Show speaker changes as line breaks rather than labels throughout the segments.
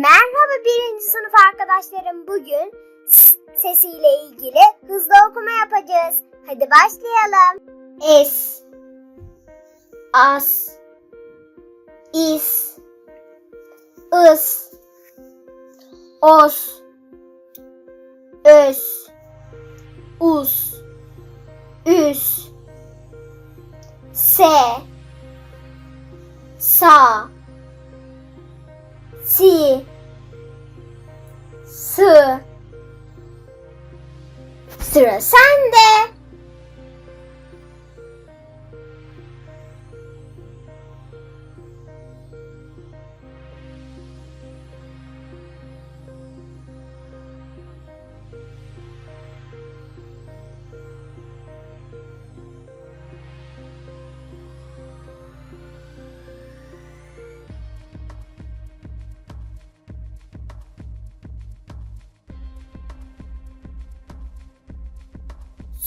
Merhaba birinci sınıf arkadaşlarım. Bugün sesiyle ilgili hızlı okuma yapacağız. Hadi başlayalım. Es, as, is, ıs, os, ös, us, üs, se, sa, 七、四、四三で。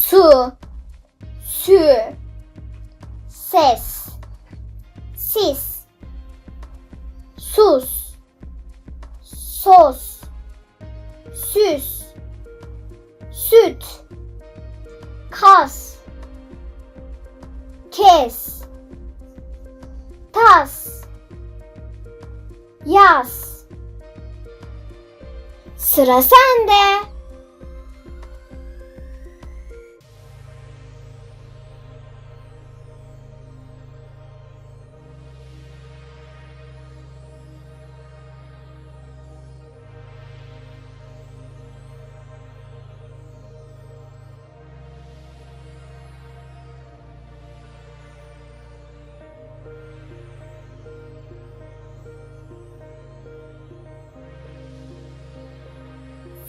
Su, sü, ses, sis, sus, sos, süs, süt, kas, kes, tas, yaz. Sıra sende.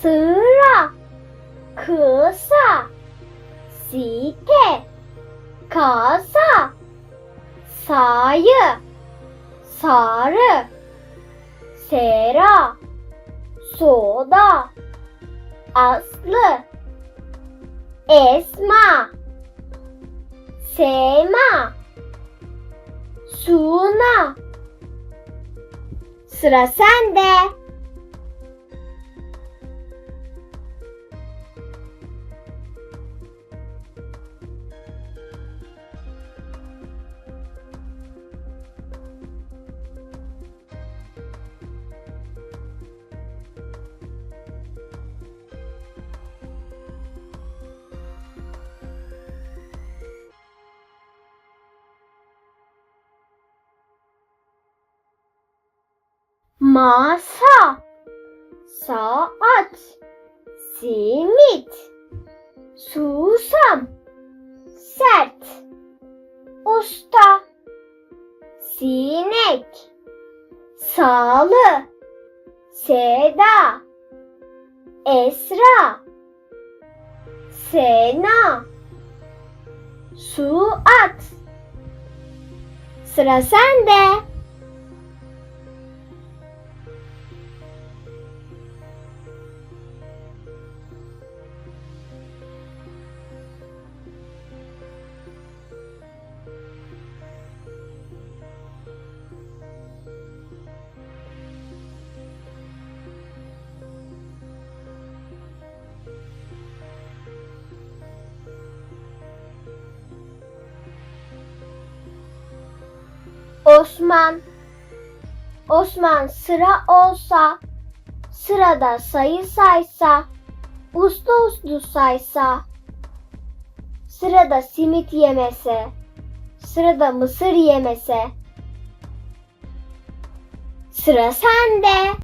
Sıra, kısa, site, kasa, sayı, sarı, sera, soda, aslı, esma, sema, suna. Sıra sende. Masa, saat, simit, susam, sert, usta, sinek, sağlı, seda, esra, sena, suat. Sıra sende. Osman Osman sıra olsa sırada sayı saysa uslu uslu saysa sırada simit yemese sırada mısır yemese sıra sende.